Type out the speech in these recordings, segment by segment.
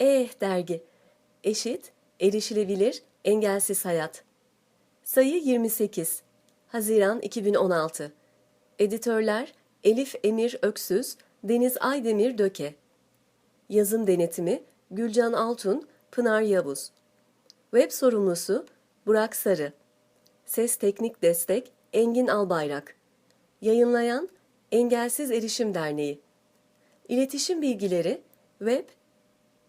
Eh dergi. Eşit, erişilebilir, engelsiz hayat. Sayı 28. Haziran 2016. Editörler Elif Emir Öksüz, Deniz Aydemir Döke. Yazım denetimi Gülcan Altun, Pınar Yavuz. Web sorumlusu Burak Sarı. Ses teknik destek Engin Albayrak. Yayınlayan Engelsiz Erişim Derneği. İletişim bilgileri web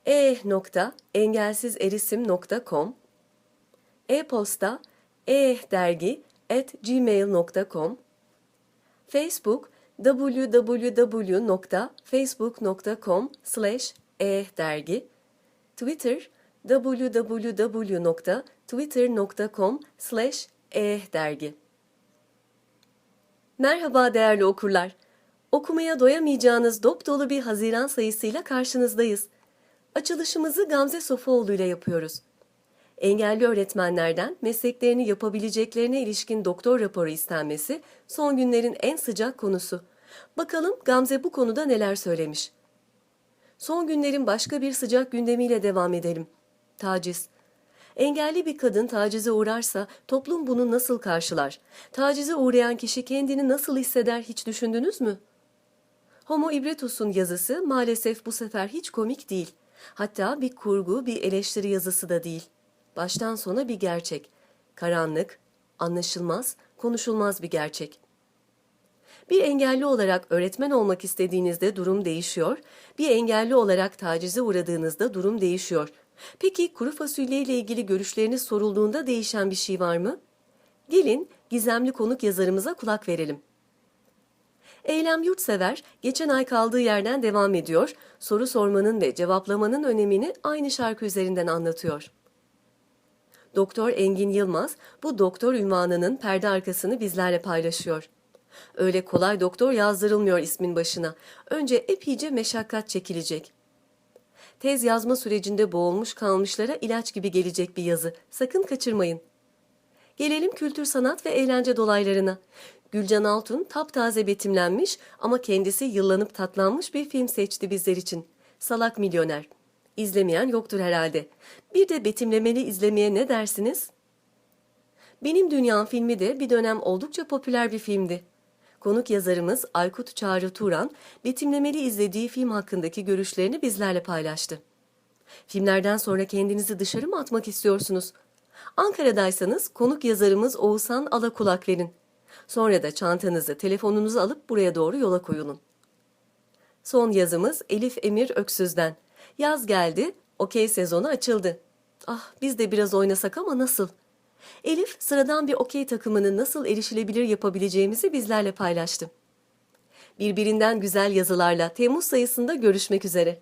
e.engelsizerisim.com e-posta e-dergi at gmail.com Facebook www.facebook.com slash e-dergi Twitter www.twitter.com slash e-dergi Merhaba değerli okurlar. Okumaya doyamayacağınız dop dolu bir Haziran sayısıyla karşınızdayız. Açılışımızı Gamze Sofuoğlu ile yapıyoruz. Engelli öğretmenlerden mesleklerini yapabileceklerine ilişkin doktor raporu istenmesi son günlerin en sıcak konusu. Bakalım Gamze bu konuda neler söylemiş. Son günlerin başka bir sıcak gündemiyle devam edelim. Taciz. Engelli bir kadın tacize uğrarsa toplum bunu nasıl karşılar? Tacize uğrayan kişi kendini nasıl hisseder hiç düşündünüz mü? Homo Ibretus'un yazısı maalesef bu sefer hiç komik değil. Hatta bir kurgu, bir eleştiri yazısı da değil. Baştan sona bir gerçek. Karanlık, anlaşılmaz, konuşulmaz bir gerçek. Bir engelli olarak öğretmen olmak istediğinizde durum değişiyor. Bir engelli olarak tacize uğradığınızda durum değişiyor. Peki kuru fasulye ile ilgili görüşleriniz sorulduğunda değişen bir şey var mı? Gelin gizemli konuk yazarımıza kulak verelim. Eylem Yurtsever geçen ay kaldığı yerden devam ediyor. Soru sormanın ve cevaplamanın önemini aynı şarkı üzerinden anlatıyor. Doktor Engin Yılmaz bu doktor ünvanının perde arkasını bizlerle paylaşıyor. Öyle kolay doktor yazdırılmıyor ismin başına. Önce epeyce meşakkat çekilecek. Tez yazma sürecinde boğulmuş kalmışlara ilaç gibi gelecek bir yazı. Sakın kaçırmayın. Gelelim kültür sanat ve eğlence dolaylarına. Gülcan Altun taptaze betimlenmiş ama kendisi yıllanıp tatlanmış bir film seçti bizler için. Salak Milyoner. İzlemeyen yoktur herhalde. Bir de betimlemeli izlemeye ne dersiniz? Benim Dünyam filmi de bir dönem oldukça popüler bir filmdi. Konuk yazarımız Aykut Çağrı Turan, betimlemeli izlediği film hakkındaki görüşlerini bizlerle paylaştı. Filmlerden sonra kendinizi dışarı mı atmak istiyorsunuz? Ankara'daysanız konuk yazarımız Oğuzhan Alakulak verin. Sonra da çantanızı, telefonunuzu alıp buraya doğru yola koyulun. Son yazımız Elif Emir Öksüz'den. Yaz geldi, okey sezonu açıldı. Ah biz de biraz oynasak ama nasıl? Elif sıradan bir okey takımını nasıl erişilebilir yapabileceğimizi bizlerle paylaştı. Birbirinden güzel yazılarla Temmuz sayısında görüşmek üzere.